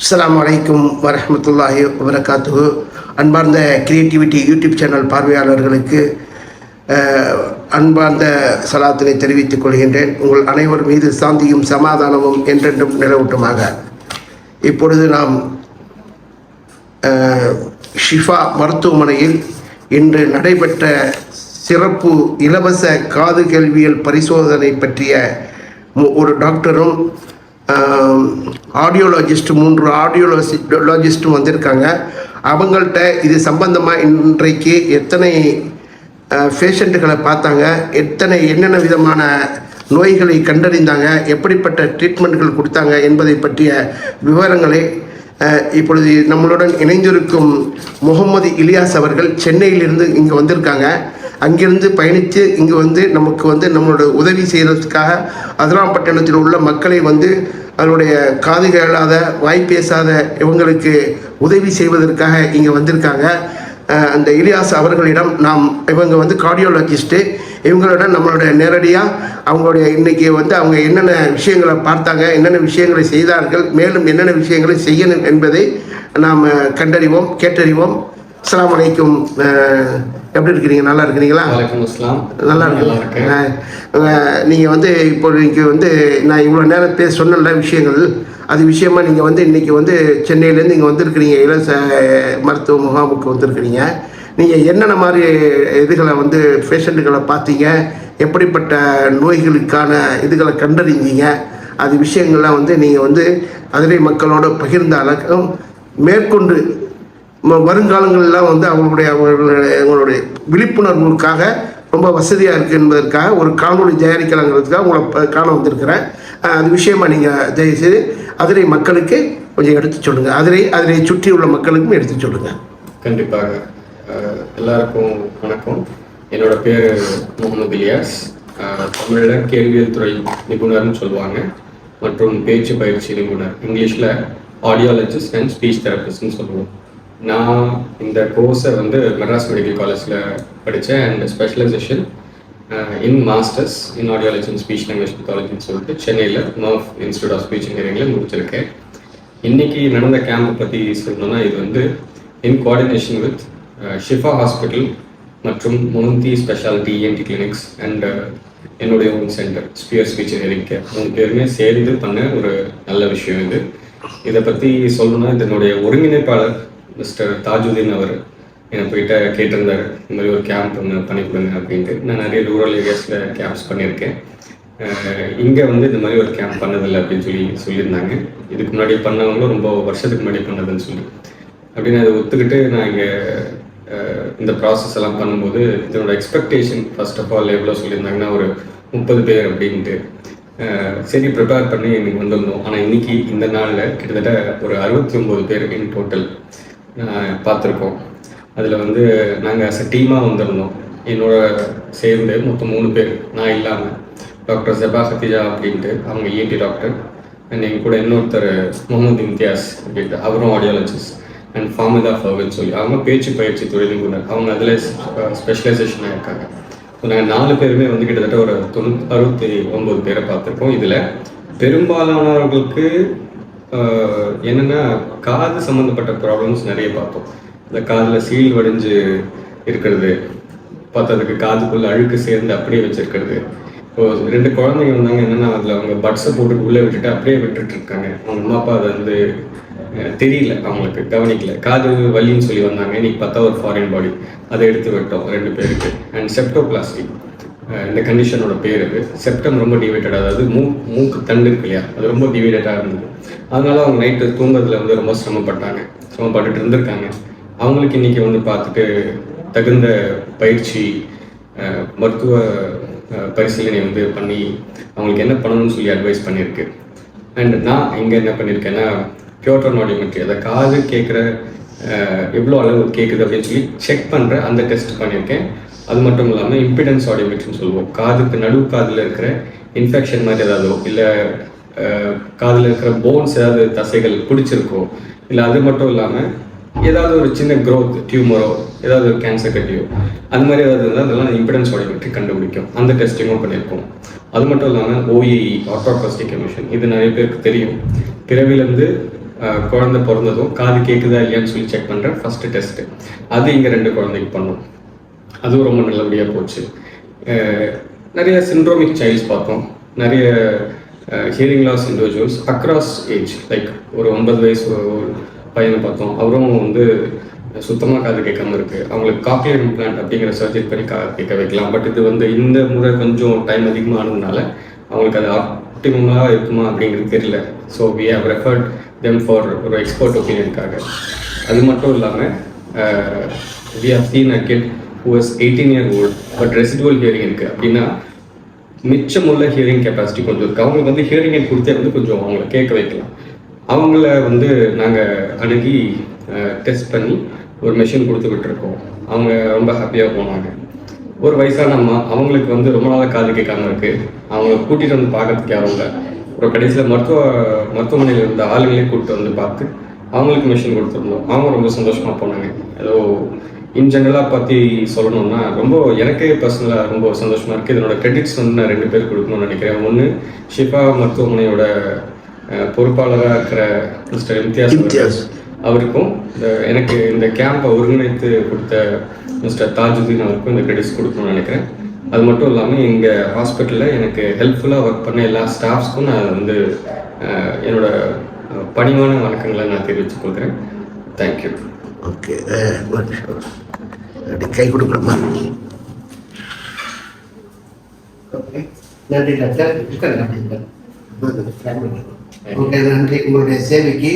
அஸ்லாம் வலைக்கும் வரமத்துல்லாஹி வபரகாத்துஹு. அன்பார்ந்த கிரியேட்டிவிட்டி யூடியூப் சேனல் பார்வையாளர்களுக்கு அன்பார்ந்த சலாத்தினை தெரிவித்துக் கொள்கின்றேன். உங்கள் அனைவர் மீது சாந்தியும் சமாதானமும் என்றென்றும் நிலவட்டுமாக. இப்பொழுது நாம் ஷிஃபா மருத்துவமனையில் இன்று நடைபெற்ற சிறப்பு இலவச காது கேள்வியல் பரிசோதனை பற்றிய ஒரு டாக்டரும் ஆடியோலஜிஸ்ட் மூன்று ஆடியோலஜிஸ்ட்டும் வந்திருக்காங்க. அவங்கள்ட்ட இது சம்பந்தமாக இன்றைக்கு எத்தனை பேஷண்ட்டுகளை பார்த்தாங்க எத்தனை என்னென்ன விதமான நோய்களை கண்டறிந்தாங்க எப்படிப்பட்ட ட்ரீட்மெண்ட்கள் கொடுத்தாங்க என்பதை பற்றிய விவரங்களை இப்பொழுது நம்மளுடன் இணைந்திருக்கும் முகமது இலியாஸ் அவர்கள் சென்னையிலிருந்து இங்கே வந்திருக்காங்க. அங்கிருந்து பயணித்து இங்கே வந்து நமக்கு வந்து நம்மளோட உதவி செய்கிறதுக்காக அதிராம்பட்டினத்தில் உள்ள மக்களை வந்து அவருடைய காது கேளாத வாய் பேசாத இவங்களுக்கு உதவி செய்வதற்காக இங்கே வந்திருக்காங்க. அந்த இலியாஸ் அவர்களிடம் நாம் இவங்க வந்து கார்டியோலஜிஸ்ட்டு இவங்களிடம் நம்மளுடைய நேரடியாக அவங்களுடைய இன்னைக்கு வந்து அவங்க என்னென்ன விஷயங்களை பார்த்தாங்க என்னென்ன விஷயங்களை செய்தார்கள் மேலும் என்னென்ன விஷயங்களை செய்யணும் என்பதை நாம் கண்டறிவோம் கேட்டறிவோம். அஸ்ஸலாமு அலைக்கும். அஹ் எப்படி இருக்கிறீங்க? நல்லா இருக்கிறீங்களா? அஸ்லாம் நல்லா நல்லா இருக்கு இருக்கேன். நீங்கள் வந்து இப்போ நீங்கள் வந்து நான் இவ்வளோ நேரம் பேச சொன்னல விஷயங்கள். அது விஷயமா நீங்கள் வந்து இன்றைக்கி வந்து சென்னையிலேருந்து இங்கே வந்திருக்கிறீங்க. இலவச மருத்துவ முகாமுக்கு வந்திருக்கிறீங்க. நீங்கள் என்னென்ன மாதிரி இதுகளை வந்து பேஷண்ட்டுகளை பார்த்தீங்க? எப்படிப்பட்ட நோய்களுக்கான இதுகளை கண்டறிஞ்சீங்க அது விஷயங்கள்லாம் வந்து நீங்கள் வந்து அதிலே மக்களோட பகிர்ந்த அளவுக்கும் மேற்கொண்டு ம- வந்து அவங்களுடைய அவர்களுடைய அவங்களுடைய விழிப்புணர்வுக்காக ரொம்ப வசதியாக இருக்குது என்பதற்காக ஒரு காணொலி தயாரிக்கலாங்கிறதுக்காக உங்களை காண வந்திருக்கிறேன். அது விஷயமா நீங்கள் தயவுசெய்து அதிரை மக்களுக்கு கொஞ்சம் எடுத்து சொல்லுங்கள் அதிரை அதிரை சுற்றி உள்ள மக்களுக்கும் எடுத்து சொல்லுங்கள் கண்டிப்பாக. எல்லாருக்கும் வணக்கம். என்னோட பேர் முகமது இலியாஸ். தமிழர் கேள்வியல் துறை நிபுணர்னு சொல்லுவாங்க. மற்றும் பேச்சு பயிற்சி நிபுணர். இங்கிலீஷில் ஆடியாலஜிஸ்ட் அண்ட் ஸ்பீச் தெரபிஸ்ட்னு சொல்லுவோம். நான் இந்த கோர்ஸை வந்து மெட்ராஸ் மெடிக்கல் காலேஜில் படித்தேன் and specialisation in masters in audiology and speech language பத்தாலஜின்னு சொல்லிட்டு சென்னையில் மர்ஃப் இன்ஸ்டியூட் ஆஃப் ஸ்பீச் இன்ஜினியரிங்கில் முடிச்சிருக்கேன். இன்னைக்கு நடந்த கேம்ப் பற்றி சொல்லணும்னா இது வந்து in coordination with Shifa hospital மற்றும் Munanthi speciality ENT clinics and என்னுடைய own centre spear speech hearing care மூணு பேருமே சேர்ந்து பண்ண ஒரு நல்ல விஷயம் இது. இதை பற்றி சொல்லணும்னா இதனுடைய ஒருங்கிணைப்பாளர் மிஸ்டர் தாஜுதீன் அவர் என்னை போயிட்ட கேட்டிருந்தார் இந்த மாதிரி ஒரு கேம்ப் ஒன்று பண்ணி கொடுங்க அப்படின்ட்டு. நான் நிறைய ரூரல் ஏரியாஸில் கேம்ப்ஸ் பண்ணியிருக்கேன். இங்கே வந்து இந்த மாதிரி ஒரு கேம்ப் பண்ணதில்லை அப்படின்னு சொல்லி சொல்லியிருந்தாங்க. இதுக்கு முன்னாடி பண்ணவங்களும் ரொம்ப வருஷத்துக்கு முன்னாடி பண்ணதுன்னு சொல்லி. அப்படின்னு அதை ஒத்துக்கிட்டு நான் இங்கே இந்த ப்ராசஸ் எல்லாம் பண்ணும்போது இதனோட எக்ஸ்பெக்டேஷன் ஃபர்ஸ்ட் ஆஃப் ஆல் எவ்வளோ சொல்லியிருந்தாங்கன்னா ஒரு முப்பது பேர் அப்படின்ட்டு. சரி ப்ரிப்பேர் பண்ணி இன்னைக்கு வந்திருந்தோம். ஆனால் இன்னைக்கு இந்த நாளில் கிட்டத்தட்ட ஒரு அறுபத்தி ஒம்பது பேர் இன் டோட்டல் பார்த்துருக்கோம் அதில் வந்து நாங்கள் அஸ் அ டீமாக வந்திருந்தோம். என்னோட சேர்ந்து மொத்தம் மூணு பேர். நான் இல்லாமல் டாக்டர் ஜபா ஹத்திஜா அப்படின்ட்டு அவங்க இஎன்டி டாக்டர். அண்ட் எங்க கூட இன்னொருத்தர் முகமது இம்தியாஸ் அப்படின்ட்டு. அவரும் ஆடியாலஜிஸ்ட் அண்ட் ஃபார்மிதா ஃபர்வன் சொல்லி. அவங்க பேச்சு பயிற்சி தொழில் நிபுணர். அவங்க அதில் ஸ்பெஷலைசேஷன் இருக்காங்க ஸோ நாங்கள் நாலு பேருமே வந்து கிட்டத்தட்ட ஒரு தொண்ணூத்தி அறுபத்தி ஒம்பது பேரை பார்த்துருக்கோம் இதில் பெரும்பாலானவர்களுக்கு என்னென்னா காது சம்மந்தப்பட்ட ப்ராப்ளம்ஸ் நிறைய பார்த்தோம் இந்த காதில் சீல் வடிஞ்சு இருக்கிறது பார்த்ததுக்கு காதுக்குள்ளே அழுக்கு சேர்ந்து அப்படியே வச்சிருக்கிறது. இப்போ ரெண்டு குழந்தைங்க வந்தாங்க என்னென்னா அதில் அவங்க பட்ஸை போட்டு உள்ளே விட்டுட்டு அப்படியே விட்டுட்டு இருக்காங்க. அவங்க அம்மா அப்பா அதை வந்து தெரியல அவங்களுக்கு கவனிக்கல. காது வலின்னு சொல்லி வந்தாங்க. இன்னைக்கு பார்த்தா ஒரு ஃபாரின் பாடி அதை எடுத்து விட்டோம் ரெண்டு பேருக்கு. அண்ட் செப்டோ பிளாஸ்டிக் இந்த கண்டிஷனோட பேர் அது. செப்டம் ரொம்ப டிவைட்டட் அதாவது மூ மூக்கு தண்டு இருக்கு இல்லையா? அது ரொம்ப டிவைடடாக இருந்தது. அதனால அவங்க நைட்டு தூங்குறதுல வந்து ரொம்ப சிரமப்பட்டாங்க. சிரமப்பட்டுட்டு இருந்திருக்காங்க. அவங்களுக்கு இன்னைக்கு வந்து பார்த்துட்டு தகுந்த பயிற்சி மருத்துவ பரிசீலனை வந்து பண்ணி அவங்களுக்கு என்ன பண்ணணும்னு சொல்லி அட்வைஸ் பண்ணியிருக்கு. அண்ட் நான் இங்கே என்ன பண்ணியிருக்கேன்னா பியோட்டோன் நாடிமெட்ரி அதை காது கேட்குற எவ்வளோ அளவு கேட்குது அப்படின்னு சொல்லி செக் பண்ணுற அந்த டெஸ்ட் பண்ணியிருக்கேன். அது மட்டும் இல்லாமல் இம்பிடன்ஸ் ஆடியோமெட்ரின்னு சொல்லுவோம். காதுக்கு நடு காதில் இருக்கிற இன்ஃபெக்ஷன் மாதிரி ஏதாவது இல்லை காதில் இருக்கிற போன்ஸ் ஏதாவது தசைகள் பிடிச்சிருக்கோ இல்லை அது மட்டும் இல்லாமல் ஏதாவது ஒரு சின்ன க்ரோத் டியூமரோ ஏதாவது ஒரு கேன்சர் கட்டியோ அந்த மாதிரி ஏதாவது இருந்தால் அதெல்லாம் இம்பிடன்ஸ் ஆடியோமெட்ரி கண்டுபிடிக்கும். அந்த டெஸ்டிங்கும் பண்ணியிருக்கோம். அது மட்டும் இல்லாமல் ஓஇஇ ஆட்டோபிளாஸ்டிக் எமிஷன் இது நிறைய பேருக்கு தெரியும். பிறவிலேருந்து குழந்தை பிறந்ததும் காது கேட்குதா இல்லையான்னு சொல்லி செக் பண்ணுற ஃபஸ்ட்டு டெஸ்ட்டு அது இங்கே ரெண்டு குழந்தைக்கு பண்ணும். அதுவும் ரொம்ப நல்லபடியாக போச்சு. நிறைய சிண்ட்ரோமிக் சைல்ட்ஸ் பார்த்தோம். நிறைய hearing loss individuals across age like ஒரு ஒன்பது வயசு ஒரு பையனை பார்த்தோம். அவரும் வந்து சுத்தமாக காது கேட்காம இருக்கு. அவங்களுக்கு காக்லியர் இம்ப்ளான்ட் அப்படிங்கிற சர்ஜரி பண்ணி கா கேட்க வைக்கலாம். பட் இது வந்து இந்த முறை கொஞ்சம் டைம் அதிகமாக ஆனதுனால அவங்களுக்கு அது ஆப்டிமமாக இருக்குமா அப்படிங்கிறது தெரியல. So we have referred them for ஒரு எக்ஸ்பர்ட் ஒப்பீனியனுக்காக அது மட்டும் இல்லாமல் we have seen a kid who's eighteen year old but residual hearing இருக்குது அப்படின்னா மிச்சமுள்ள ஹியரிங் கெப்பாசிட்டி கொஞ்சம் இருக்குது அவங்களுக்கு வந்து ஹியரிங் எட் கொடுத்தே வந்து கொஞ்சம் அவங்கள கேட்க வைக்கலாம். அவங்கள வந்து நாங்கள் அணுகி டெஸ்ட் பண்ணி ஒரு மெஷின் கொடுத்துக்கிட்டுருக்கோம் அவங்க ரொம்ப ஹாப்பியாக போனாங்க. ஒரு வயசான அம்மா அவங்களுக்கு வந்து ரொம்ப நாளாக காது கேட்காம இருக்குது அவங்கள கூட்டிகிட்டு வந்து பார்க்கறதுக்கு யாரும் இல்லை. ஒரு கடைசியில் மருத்துவ மருத்துவமனையில் இருந்த ஆளுங்களே கூப்பிட்டு வந்து பார்த்து அவங்களுக்கு மிஷின் கொடுத்துருந்தோம். அவங்க ரொம்ப சந்தோஷமாக போனாங்க. ஏதோ இன் ஜெனரலாக பற்றி சொல்லணும்னா ரொம்ப எனக்கே பர்சனலாக ரொம்ப சந்தோஷமாக இருக்குது இதனோட கிரெடிட்ஸ் வந்து நான் ரெண்டு பேர் கொடுக்கணும்னு நினைக்கிறேன். ஒன்று ஷிஃபா மருத்துவமனையோட பொறுப்பாளராக இருக்கிற மிஸ்டர் இம்தியாஸ். இம்தியாஸ். அவருக்கும் இந்த எனக்கு இந்த கேம்பை ஒருங்கிணைத்து கொடுத்த மிஸ்டர் தாஜுதீன் அவருக்கும் இந்த கிரெடிட்ஸ் கொடுக்கணும்னு நினைக்கிறேன். அது மட்டும் இல்லாமல் இங்கே ஹாஸ்பிட்டலில் எனக்கு ஹெல்ப்ஃபுல்லாக ஒர்க் பண்ண எல்லா ஸ்டாஃப்ஸ்க்கும் நான் வந்து என்னோட பணிவான வணக்கங்களை நான் தெரிவித்துக் கொள்கிறேன். தேங்க்யூ ஓகே அப்படி கை கொடுக்கலாமா ஓகே நன்றி டாக்டர். ஓகே நன்றி உங்களுடைய சேவைக்கு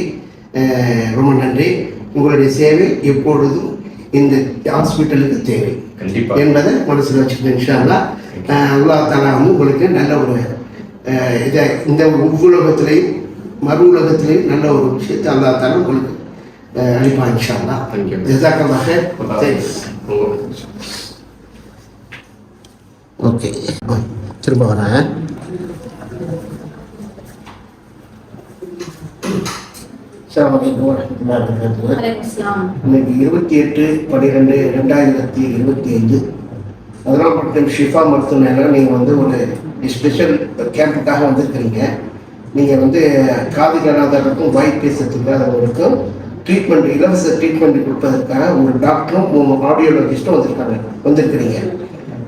ரொம்ப நன்றி. உங்களுடைய சேவை எப்பொழுதும் இந்த ஹாஸ்பிட்டலுக்கு தேவை கண்டிப்பாக என்பதை மனசில் வச்சுக்கணும் இன்ஷால்லா அல்லாஹ் தாலா வந்து உங்களுக்கு நல்ல ஒரு இதை இந்த உலகத்திலையும் மறு உலகத்திலையும் நல்ல ஒரு விஷயத்தை அல்லாஹ் தாலா உங்களுக்கு அஹ், அளிப்பான் இன்ஷால்லா Thank you. ஜசாக்கல்லாக தேங்க்ஸ் ஓகே திரும்ப வரேன். இன்னைக்கு இருபத்தி எட்டு பன்னிரெண்டு ரெண்டாயிரத்தி இருபத்தி ஐந்து அதனால்பட்டம் ஷிஃபா மருத்துவமனையில் நீங்கள் வந்து ஒரு ஸ்பெஷல் கேம்புக்காக வந்திருக்கிறீங்க. நீங்கள் வந்து காது கேளாதவர்களுக்கும் வாய் பேச தெரியாதவர்களுக்கும் ட்ரீட்மெண்ட் இலவச ட்ரீட்மெண்ட் கொடுப்பதற்காக ஒரு டாக்டரும் மூணு ஆடியோலஜிஸ்ட்டும் வந்திருக்காங்க. வந்திருக்கிறீங்க.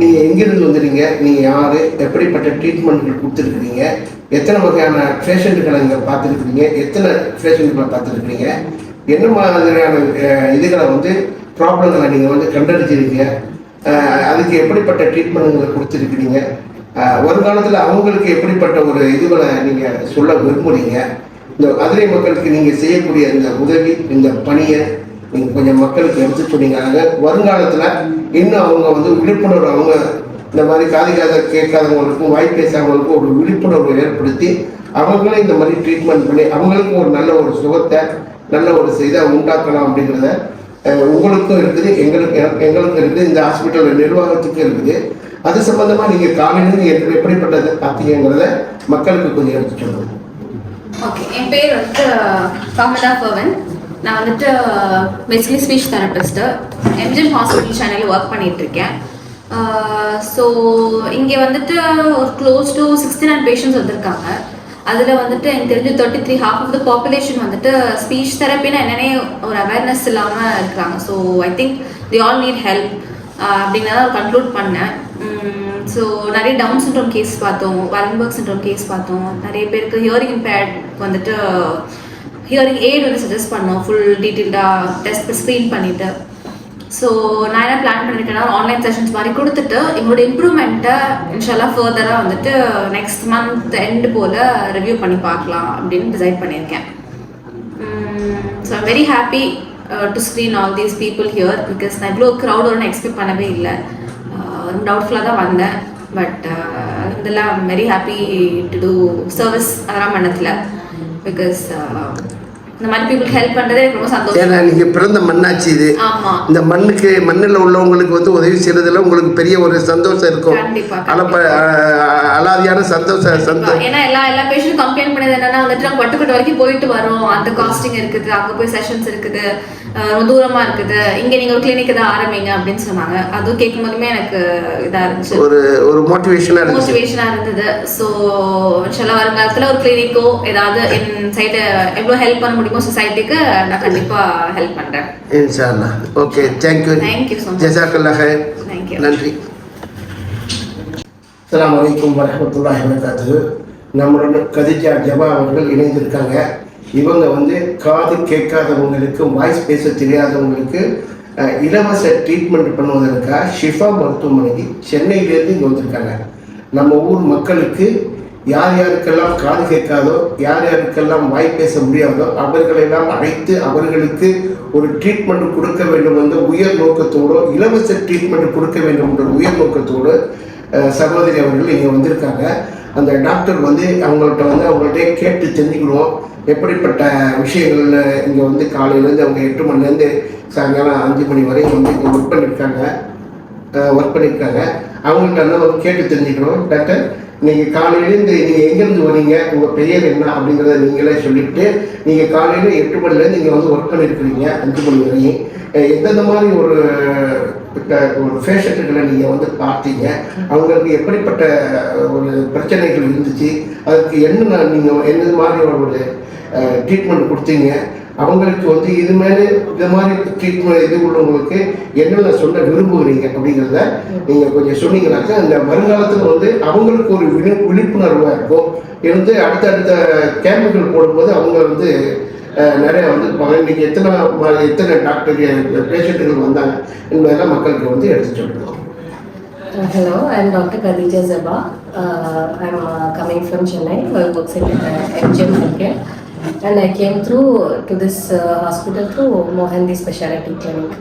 நீங்கள் எங்கிருந்து வந்துறீங்க நீங்கள் யார்? எப்படிப்பட்ட ட்ரீட்மெண்ட்கள் கொடுத்துருக்குறீங்க? எத்தனை வகையான பேஷண்ட்டுகளை நீங்கள் பார்த்துருக்குறீங்க? எத்தனை பேஷண்ட்டுகளை பார்த்துருக்குறீங்க? என்ன மாதிரியான இதுகளை வந்து ப்ராப்ளங்களை நீங்கள் வந்து கண்டறிஞ்சிருக்கீங்க? அதுக்கு எப்படிப்பட்ட ட்ரீட்மெண்ட்டுகளை கொடுத்துருக்குறீங்க? ஒரு வருங்காலத்தில் அவங்களுக்கு எப்படிப்பட்ட ஒரு இதுகளை நீங்கள் சொல்ல விரும்புகிறீங்க இந்த அதிரை மக்களுக்கு நீங்கள் செய்யக்கூடிய இந்த உதவி இந்த பணியை நீங்கள் கொஞ்சம் மக்களுக்கு எடுத்து சொன்னீங்க வருங்காலத்தில் இன்னும் அவங்க வந்து விழிப்புணர்வு அவங்க இந்த மாதிரி காது காத கேட்காதவங்களுக்கும் வாய் பேசாதவங்களுக்கும் ஒரு விழிப்புணர்வு ஏற்படுத்தி அவங்களும் இந்த மாதிரி ட்ரீட்மெண்ட் பண்ணி அவங்களுக்கும் ஒரு நல்ல ஒரு சுகத்தை நல்ல ஒரு இதை உண்டாக்கலாம் அப்படிங்கிறத உங்களுக்கும் இருக்குது எங்களுக்கு எங்களுக்கும் இருக்குது இந்த ஹாஸ்பிட்டல் நிர்வாகத்துக்கும் இருக்குது. அது சம்மந்தமாக நீங்கள் காலையிலேருந்து எப்படிப்பட்டது எப்படிப்பட்டதை பார்த்தீங்கிறத மக்களுக்கு கொஞ்சம் எடுத்து சொல்லுங்கள் ஓகே என் பேர் வந்துட்டு காமதா பவன் நான் வந்துட்டு basically speech therapist MGM hospital சேனலில் ஒர்க் பண்ணிகிட்ருக்கேன் ஸோ இங்கே வந்துட்டு ஒரு close to sixty nine patients வந்திருக்காங்க. அதில் வந்துட்டு எனக்கு தெரிஞ்சு thirty three half of the population வந்துட்டு ஸ்பீச் தெரப்பின்னு என்னென்னே ஒரு அவேர்னஸ் இல்லாமல் இருக்கிறாங்க so I think the all need help அப்படின்னு தான் கன்க்ளூட் பண்ணேன். ஸோ நிறைய டவுன் சிண்ட்ரோம் கேஸ் பார்த்தோம் வரன்பர்க் சிண்ட்ரோம் கேஸ் பார்த்தோம். நிறைய பேருக்கு ஹியரிங் impaired வந்துட்டு ஹியரிங் எய்ட் வந்து சஜஸ்ட் பண்ணோம் ஃபுல் டீட்டெயில்டாக டெஸ்ட் ஸ்க்ரீன் பண்ணிவிட்டு ஸோ நான் என்ன பிளான் பண்ணியிருக்கேன்னா ஆன்லைன் செஷன்ஸ் மாதிரி கொடுத்துட்டு எங்களோட இம்ப்ரூவ்மெண்ட்டை இன்ஷால்லாம் ஃபர்தராக வந்துட்டு நெக்ஸ்ட் மந்த் எண்டு போல் ரிவ்யூ பண்ணி பார்க்கலாம் அப்படின்னு டிசைட் பண்ணியிருக்கேன். So I'm very happy to screen all these people here because நான் இவ்வளோ க்ரௌட் ஒன்று எக்ஸ்பெக்ட் பண்ணவே இல்லை. டவுட்ஃபுல்லாக தான் வந்தேன். பட் இதெல்லாம் very happy to do service அதெல்லாம் பண்ணதில்ல பிகாஸ் இந்த மாதிரி பீப்புள் ஹெல்ப் பண்ணுறதே ரொம்ப சந்தோஷம். ஏன்னா நீங்க பிறந்த மண்ணாச்சு இது. இந்த மண்ணுக்கு மண்ணில் உள்ளவங்களுக்கு வந்து உதவி செய்யறதுல உங்களுக்கு பெரிய ஒரு சந்தோஷம் இருக்கும். அளப்ப அலாதியான சந்தோஷம் சந்தோஷம். ஏன்னா எல்லா எல்லா பேஷண்ட் கம்ப்ளைண்ட் பண்ணது என்னன்னா வந்துட்டு நாங்க பட்டுக்கோட்டை வரைக்கும் போயிட்டு வரோம். அந்த காஸ்டிங் இருக்குது அங்க போய் செஷன்ஸ் இருக்குது. ரொம்ப தூரமா இருக்குது. இங்க நீங்க ஒரு கிளினிக் தான் ஆரம்பிங்க அப்படின்னு சொன்னாங்க. அதுவும் கேட்கும் போதுமே எனக்கு இதா இருந்துச்சு. ஒரு ஒரு மோட்டிவேஷனாக இருந்துச்சு. மோட்டிவேஷனா இருந்தது. ஸோ இன்ஷால்லா வருங்காலத்துல ஒரு கிளினிக்கோ ஏதாவது என் சைடு எவ்வளோ ஹெல்ப் பண்ண முடியுமோ சொசைட்டிக்கு நான் கண்டிப்பா ஹெல்ப் பண்றேன். இன்ஷால்லா okay thank you Thank you so much. ஜசாக்கல்லா you. நன்றி. அஸ்ஸலாமு அலைக்கும் வரஹ்மத்துல்லாஹி வபரகாத்துஹு. நம்மளுடன் கதிஜா ஜபா அவர்கள் இணைந்திருக்காங்க. இவங்க வந்து காது கேட்காதவங்களுக்கு வாய்ஸ் பேச தெரியாதவங்களுக்கு இலவச ட்ரீட்மெண்ட் பண்ணுவதற்காக ஷிஃபா மருத்துவமனைக்கு சென்னையிலேருந்து இங்கே வந்திருக்காங்க. நம்ம ஊர் மக்களுக்கு யார் யாருக்கெல்லாம் காது கேட்காதோ யார் யாருக்கெல்லாம் வாய் பேச முடியாதோ அவர்களெல்லாம் அழைத்து அவர்களுக்கு ஒரு ட்ரீட்மெண்ட் கொடுக்க வேண்டும் என்ற உயர் நோக்கத்தோடு இலவச ட்ரீட்மெண்ட் கொடுக்க வேண்டும் என்ற உயர் நோக்கத்தோடு சகோதரி அவர்கள் இங்கே வந்திருக்காங்க. அந்த டாக்டர் வந்து அவங்கள்ட்ட வந்து அவங்கள்ட்ட கேட்டு தெரிஞ்சுக்கணும் எப்படிப்பட்ட விஷயங்கள் இங்கே வந்து காலையிலேருந்து அவங்க எட்டு மணிலேருந்து சாயங்காலம் அஞ்சு மணி வரையும் வந்து இங்கே ஒர்க் பண்ணியிருக்காங்க ஒர்க் பண்ணியிருக்காங்க அவங்கள்ட்ட ஒரு கேட்டு தெரிஞ்சுக்கணும் டாக்டர் நீங்கள் காலையிலேருந்து நீங்கள் எங்கேருந்து வரீங்க உங்கள் பெயர் என்ன அப்படிங்கிறத நீங்களே சொல்லிவிட்டு நீங்கள் காலையில் எட்டு மணிலேருந்து நீங்கள் வந்து ஒர்க் பண்ணியிருக்கிறீங்க அஞ்சு மணி வரையும். எந்தெந்த மாதிரி ஒரு ஒரு பேஷண்ட்டுகளை நீங்கள் வந்து பார்த்தீங்க? அவங்களுக்கு எப்படிப்பட்ட ஒரு பிரச்சனைகள் இருந்துச்சு? அதுக்கு என்ன நீங்கள் எந்த மாதிரி ஒரு ட்ரீட்மெண்ட் கொடுத்தீங்க? அவங்களுக்கு வந்து இது மாதிரி இது மாதிரி ட்ரீட்மெண்ட் இது உள்ளவங்களுக்கு என்னென்ன சொல்ல விரும்புகிறீங்க அப்படிங்கிறத நீங்கள் கொஞ்சம் சொன்னீங்கன்னாக்கா அந்த வருங்காலத்தில் வந்து அவங்களுக்கு ஒரு விழி விழிப்புணர்வாக இருக்கும் இருந்து அடுத்தடுத்த கேம்புகள் போடும்போது அவங்க வந்து நிறைய வந்து இன்னைக்கு எத்தனை ம- எத்தனை டாக்டர் பேஷண்ட்டுகள் வந்தாங்க என்பதெல்லாம் மக்களுக்கு வந்து எடுத்து சொல்லணும் hello hello, I'm Dr. Khadija Zaba. Uh, I'm uh, coming from Chennai. I work in uh, MGM Healthcare. And I came through to this uh, hospital through Mohandi Speciality Clinic.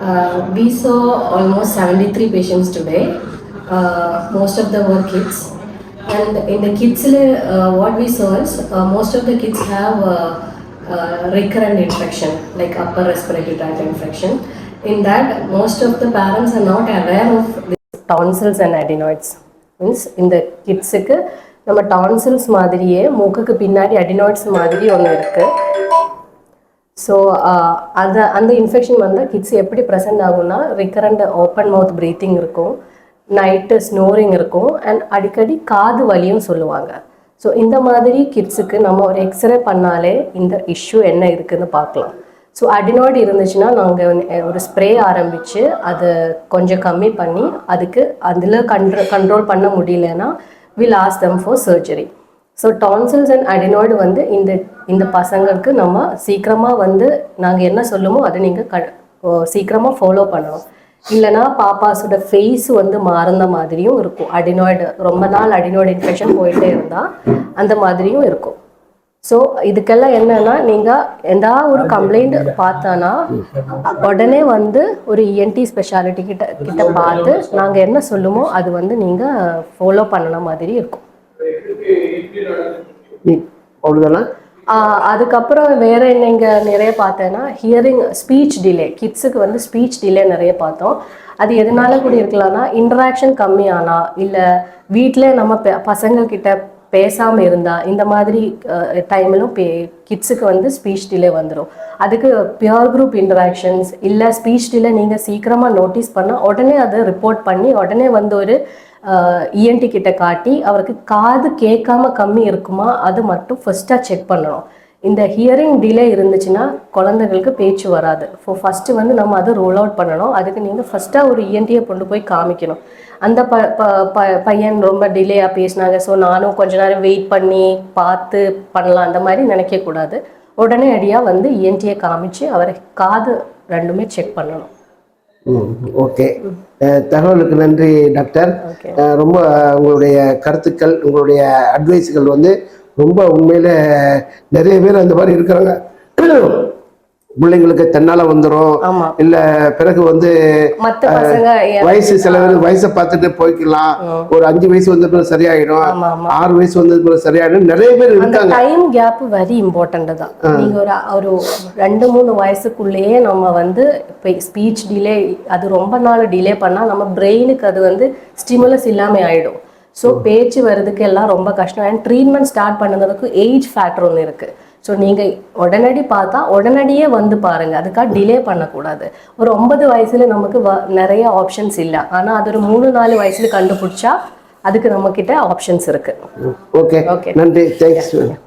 Uh, we saw almost 73 patients today. Uh, most of them were kids. And in the kids, uh, what we saw is uh, most of the kids have uh, uh, recurrent infection, like upper respiratory tract infection. In that, most of the parents are not aware of this. tonsils and adenoids. Means in the kids, நம்ம tonsils மாதிரியே மூக்குக்கு பின்னாடி adenoids மாதிரி ஒன்று இருக்குது so அந்த அந்த infection வந்தால் கிட்ஸ் எப்படி ப்ரெசென்ட் ஆகும்னா ரிக்கரண்ட் ஓப்பன் மவுத் ப்ரீத்திங் இருக்கும் நைட்டு ஸ்னோரிங் இருக்கும் அண்ட் அடிக்கடி காது வலியும் சொல்லுவாங்க. ஸோ இந்த மாதிரி கிட்ஸுக்கு நம்ம ஒரு எக்ஸ்ரே பண்ணாலே இந்த இஷ்யூ என்ன இருக்குதுன்னு பார்க்கலாம். ஸோ அடினாய்டு இருந்துச்சுன்னா நாங்கள் ஒரு ஸ்ப்ரே ஆரம்பித்து அதை கொஞ்சம் கம்மி பண்ணி அதுக்கு அதில் கண்ட்ரோ கண்ட்ரோல் பண்ண முடியலன்னா will ask them for surgery so tonsils and adenoid வந்து இந்த இந்த பசங்களுக்கு நம்ம சீக்கிரமாக வந்து நாங்கள் என்ன சொல்லுமோ அதை நீங்கள் க சீக்கிரமாக ஃபாலோ பண்ணணும். இல்லைனா பாப்பாஸோட ஃபேஸ் வந்து மாறுந்த மாதிரியும் இருக்கும். அடினாய்டு ரொம்ப நாள் அடினாய்டு இன்ஃபெக்ஷன் போயிட்டே இருந்தால் அந்த மாதிரியும் இருக்கும். ஸோ இதுக்கெல்லாம் என்னன்னா நீங்கள் எதா ஒரு கம்ப்ளைண்ட் பார்த்தானா உடனே வந்து ஒரு E இஎன்டி ஸ்பெஷாலிட்டி கிட்ட கிட்ட பார்த்து நாங்கள் என்ன சொல்லுமோ அது வந்து நீங்கள் ஃபாலோ பண்ணன மாதிரி இருக்கும். அவ்வளோதானா அதுக்கப்புறம் வேற என்ன இங்க நிறைய பார்த்தேன்னா ஹியரிங் ஸ்பீச் டிலே கிட்ஸுக்கு வந்து ஸ்பீச் டிலே நிறைய பார்த்தோம். அது எதனால கூட இருக்கலாம்னா இன்ட்ராக்ஷன் கம்மியானா இல்லை வீட்டில் நம்ம பசங்க கிட்ட பேசாமல் இருந்தா இந்த மாதிரி டைமிலும் பே கிட்ஸுக்கு வந்து ஸ்பீச் டிலே வந்துடும் அதுக்கு பியர் குரூப் இன்ட்ராக்ஷன்ஸ் இல்லை ஸ்பீச் டிலே நீங்கள் சீக்கிரமாக நோட்டீஸ் பண்ணால் உடனே அதை ரிப்போர்ட் பண்ணி உடனே வந்து ஒரு இஎன்டி கிட்ட காட்டி அவருக்கு காது கேட்காம கம்மி இருக்குமா அது மட்டும் ஃபஸ்ட்டாக செக் பண்ணணும். இந்த ஹியரிங் டிலே இருந்துச்சுன்னா குழந்தைகளுக்கு பேச்சு வராது. ஸோ ஃபஸ்ட்டு வந்து நம்ம அதை ரோல் அவுட் பண்ணணும். அதுக்கு நீங்கள் ஃபஸ்ட்டாக ஒரு இஎன்டியை கொண்டு போய் காமிக்கணும். அந்த ப ப- பையன் ரொம்ப டிலேயாக பேசினாங்க. ஸோ நானும் கொஞ்ச நேரம் வெயிட் பண்ணி பார்த்து பண்ணலாம். அந்த மாதிரி நினைக்கக்கூடாது உடனே அடியாக வந்து இஎன்டியை காமிச்சு அவரை காது ரெண்டுமே செக் பண்ணணும். ம் ஓகே. தகவலுக்கு நன்றி டாக்டர். ரொம்ப உங்களுடைய கருத்துக்கள் உங்களுடைய அட்வைஸுகள் வந்து ரொம்ப உண்மையில நிறைய பேர் அந்த மாதிரி இருக்கிறாங்க. பிள்ளைங்களுக்கு தன்னால வந்துடும். இல்ல பிறகு வந்து வயசு சில பேர் வயசை பார்த்துட்டு போய்க்கலாம். ஒரு அஞ்சு வயசு வந்த பிறகு சரியாயிடும். ஆறு வயசு வந்த பிறகு சரியாயிடும். நிறைய பேர் இருக்காங்க. டைம் கேப் வெரி இம்பார்ட்டண்ட் தான். நீங்க ஒரு ஒரு ரெண்டு மூணு வயசுக்குள்ளேயே நம்ம வந்து ஸ்பீச் டிலே அது ரொம்ப நாள் டிலே பண்ணா நம்ம பிரெயினுக்கு அது வந்து ஸ்டிமுலஸ் இல்லாம ஆயிடும். ஸோ பேச்சு வர்றதுக்கு எல்லாம் ரொம்ப கஷ்டம். அண்ட் ட்ரீட்மெண்ட் ஸ்டார்ட் பண்ணதுக்கு ஏஜ் ஃபேக்டர் ஒன்று இருக்கு. ஸோ நீங்கள் உடனடி பார்த்தா உடனடியே வந்து பாருங்க. அதுக்காக டிலே பண்ணக்கூடாது. ஒரு ஒன்பது வயசுல நமக்கு வ- நிறைய ஆப்ஷன்ஸ் இல்லை. ஆனால் அது ஒரு மூணு நாலு வயசுல கண்டுபிடிச்சா அதுக்கு நம்ம கிட்ட ஆப்ஷன்ஸ் இருக்கு. Okay Okay. நன்றி. தேங்க்ஸ்